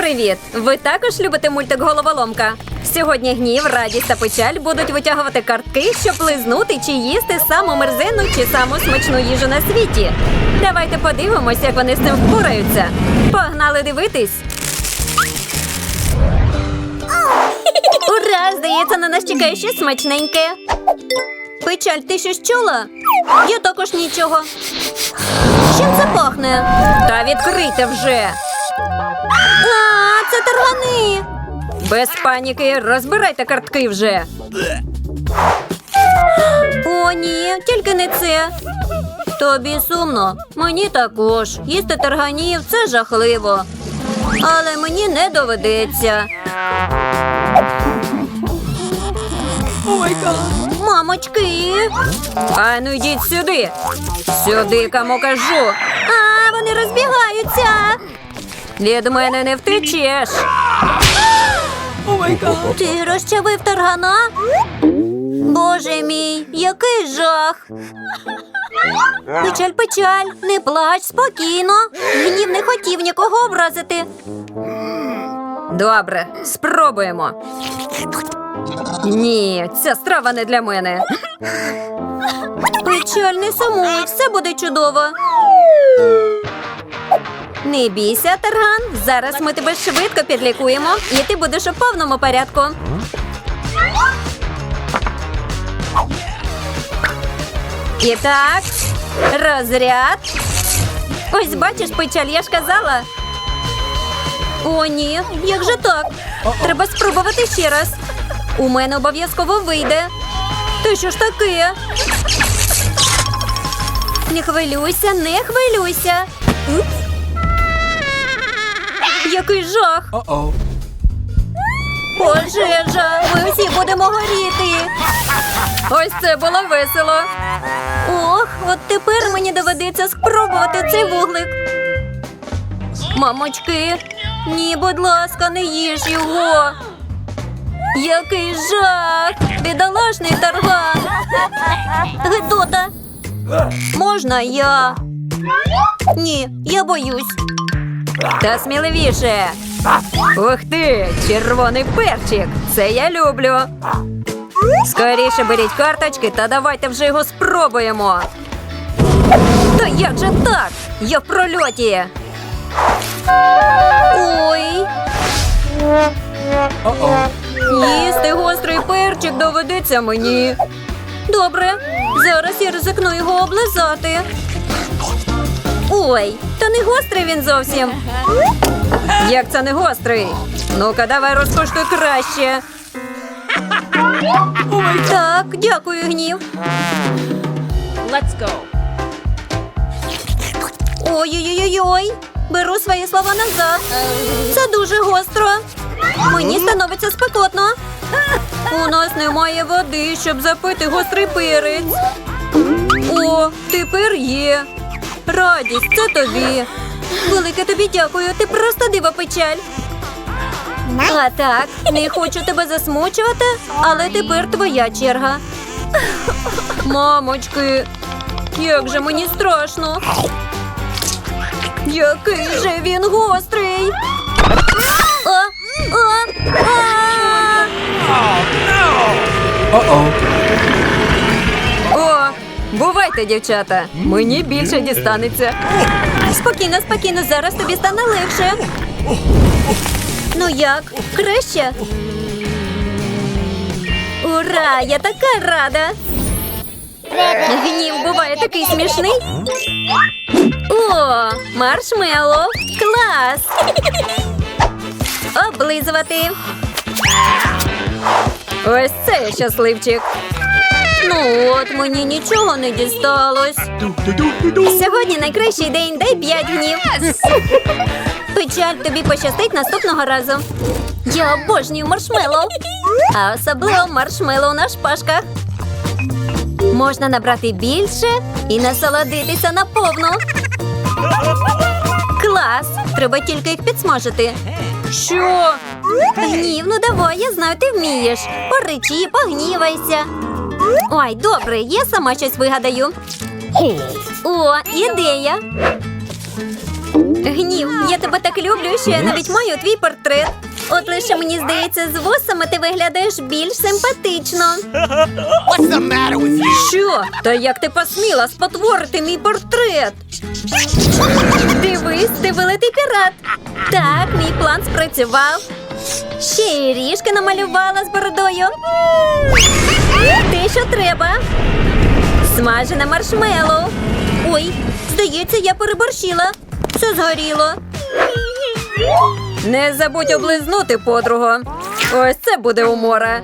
привіт! Ви також любите мультик Головоломка? Сьогодні гнів, радість та печаль будуть витягувати картки, щоб лизнути чи їсти саму мерзенну чи саму смачну їжу на світі. Давайте подивимось, як вони з цим впораються. Погнали дивитись! Ура! Здається, на нас чекає щось смачненьке. Печаль, ти щось чула? Я також нічого. Чим це пахне? Та відкрийте вже. А, це таргани. Без паніки, розбирайте картки вже. О, ні, тільки не це. Тобі сумно. Мені також. Їсти тарганів це жахливо. Але мені не доведеться. Мамочки. А ну йдіть сюди. Сюди, кому кажу. А, вони розбігаються. Від мене не втечеш. Ти розчавив таргана? Боже мій, який жах. Печаль, печаль, не плач, спокійно. Гнів не хотів нікого образити. Добре, спробуємо. Ні, ця страва не для мене. Печаль, не сумуй, все буде чудово. Не бійся, Тарган. Зараз ми тебе швидко підлікуємо, і ти будеш у повному порядку. І так, розряд. Ось бачиш, печаль, я ж казала. О, ні, як же так? Треба спробувати ще раз. У мене обов'язково вийде. Ти що ж таке? Не хвилюйся, не хвилюйся. Упс. Який жах! Uh-oh. Пожежа! Ми всі будемо горіти. Ось це було весело. Ох, от тепер мені доведеться спробувати цей вуглик. Мамочки, ні, будь ласка, не їж його. Який жах! Бідолашний тарган. Гедота. Можна я? Ні, я боюсь. Та сміливіше. Ух ти, червоний перчик. Це я люблю. Скоріше беріть карточки та давайте вже його спробуємо. Та як же так? Я в прольоті. Ой, їсти гострий перчик доведеться мені. Добре, зараз я ризикну його облизати. Ой, та не гострий він зовсім. Як це не гострий? Ну-ка, давай розкоштуй краще. Так, дякую, гнів. Let's go. Ой-ой-ой-ой. Беру свої слова назад. Це дуже гостро. Мені становиться спекотно. У нас немає води, щоб запити гострий перець. О, тепер є. Радість, це тобі. Велике тобі дякую. Ти просто дива печаль. А так, не хочу тебе засмучувати, але тепер твоя черга. Мамочки, як же мені страшно. Який же він гострий. А. Uh-oh. О, бувайте, дівчата. Мені більше дістанеться. Спокійно, спокійно, зараз тобі стане легше. Ну як? Краще? Ура! Я така рада. Гнів буває такий смішний. О, маршмеллоу! Клас! Облизувати. Ось це щасливчик. Ну от мені нічого не дісталось. Сьогодні найкращий день, дай п'ять гнів. Печаль, тобі пощастить наступного разу. Я обожнюю маршмеллоу. А особливо маршмеллоу на шпажках. Можна набрати більше і насолодитися наповну. Клас! Треба тільки їх підсмажити. Що? Гнів, ну давай, я знаю, ти вмієш. Поричі, погнівайся. Ой, добре, я сама щось вигадаю. О, ідея. Гнів, я тебе так люблю, що я навіть маю твій портрет. От лише мені здається, з вусами ти виглядаєш більш симпатично. What's the matter with you? Що? Та як ти посміла спотворити мій портрет? Дивись, ти великий пірат. Так, мій план спрацював. Ще й ріжки намалювала з бородою. Що треба. Смажене маршмеллоу. Ой, здається, я переборщила. Все згоріло. Не забудь облизнути, подруго. Ось це буде умора.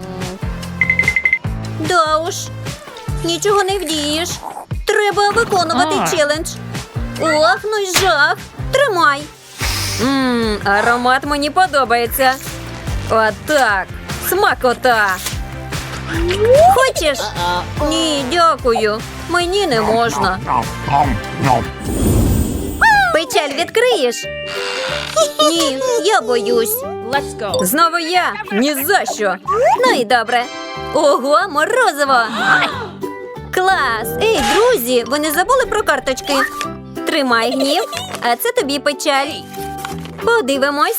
Да уж, нічого не вдієш. Треба виконувати А. челендж. Ох, ну й жах. Тримай. Мм, аромат мені подобається. Отак. Смакота. Хочеш? Ні, дякую. Мені не можна. Печаль відкриєш? Ні, я боюсь. Знову я? Ні за що. Ну і добре. Ого, морозиво. Клас! Ей, друзі, ви не забули про карточки? Тримай гнів, а це тобі печаль. Подивимось.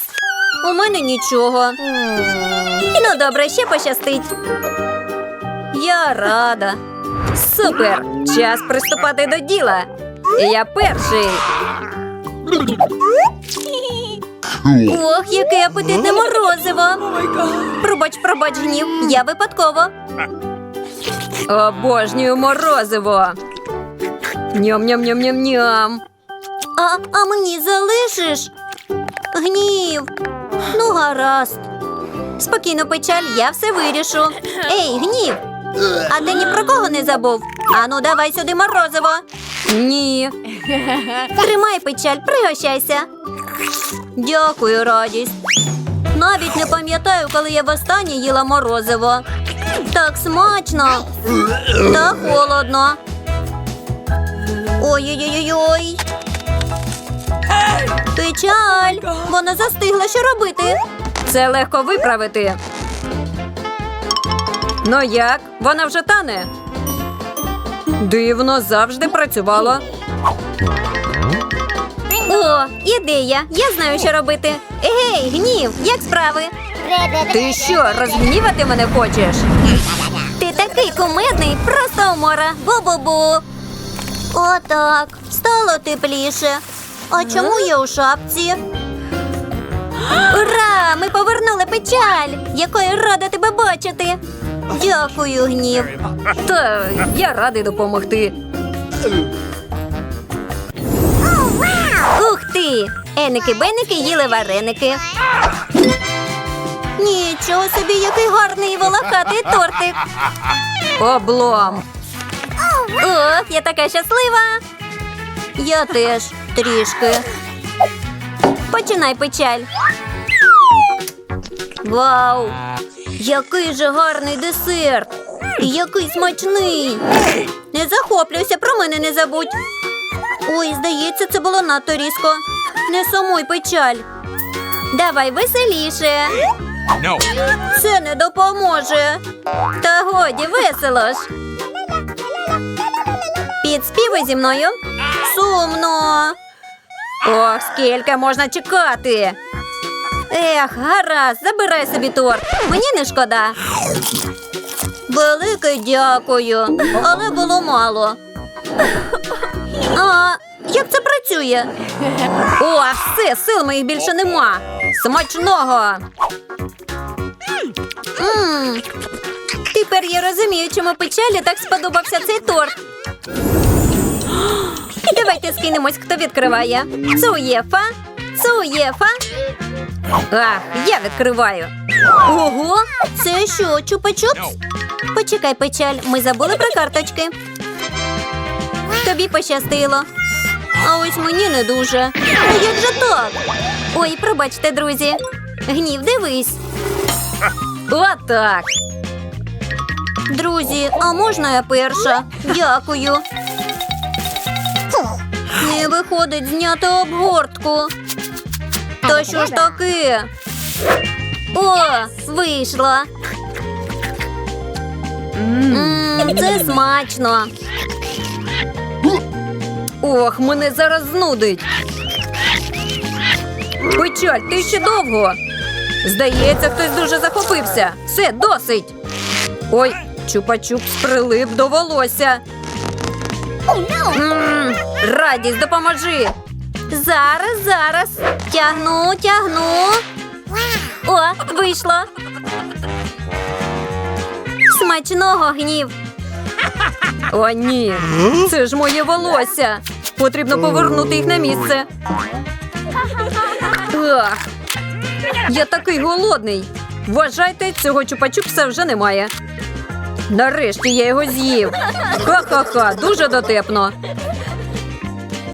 У мене нічого. Ну, добре, ще пощастить. Я рада. Супер! Час приступати до діла. Я перший. Ох, яке апетитне морозиво. Пробач, пробач, гнів. Я випадково. Обожнюю морозиво. Ням-ням-ням-ням-ням. А, а мені залишиш? Гнів. Ну, гаразд. Спокійно, печаль, я все вирішу. Ей, гнів. А ти ні про кого не забув? Ану, давай сюди морозиво. Ні. Тримай печаль, пригощайся. Дякую, радість. Навіть не пам'ятаю, коли я востаннє їла морозиво. Так смачно та холодно. Ой-ой-ой-ой. Печаль! Вона застигла, що робити? Це легко виправити. Ну як? Вона вже тане. Дивно, завжди працювало. О, ідея! Я знаю, що робити. Егей, гнів, як справи? Ти що, розгнівати мене хочеш? Ти такий кумедний, просто умора. Бу-бу-бу. Отак. Стало тепліше. А чому я у шапці? Ура! Ми повернули печаль! Якою рада тебе бачити. Дякую, гнів. Та я радий допомогти. Ух ти! Еники-беники їли вареники. Нічого собі, який гарний волохатий тортик. Облом. Ох, я така щаслива. Я теж трішки. Починай печаль. Вау! Який же гарний десерт! І який смачний! Не захоплюйся, про мене не забудь. Ой, здається, це було надто різко. Не сумуй печаль. Давай веселіше. No. Це не допоможе. Та годі, весело ж. Підспівуй зі мною. Сумно. Ох, скільки можна чекати. Ех, гаразд, забирай собі торт. Мені не шкода. Велике дякую, але було мало. А як це працює? О, все, сил моїх більше нема. Смачного. Мм. Тепер я розумію, чому печалі так сподобався цей торт. Давайте скинемось, хто відкриває. Цуєфа, Цуєфа. Ах, я відкриваю. Ого, це що, чупа-чупс? Почекай, печаль, ми забули про карточки. Тобі пощастило. А ось мені не дуже. Ну як же так? Ой, пробачте, друзі. Гнів, дивись. Отак. Друзі, а можна я перша? Дякую. Не виходить зняти обгортку. Та що ж таке? О, вийшло. Мм, це смачно. Ох, мене зараз знудить. Печаль, ти ще довго. Здається, хтось дуже захопився. Все, досить. Ой, чупа-чупс прилип до волосся. М, Радість, допоможи. Зараз, зараз. Тягну, тягну. О, вийшло. Смачного гнів. О, ні. Це ж моє волосся. Потрібно повернути їх на місце. Ах. Я такий голодний. Вважайте, цього чупа-чупса вже немає. Нарешті я його з'їв. Ха-ха-ха, дуже дотепно.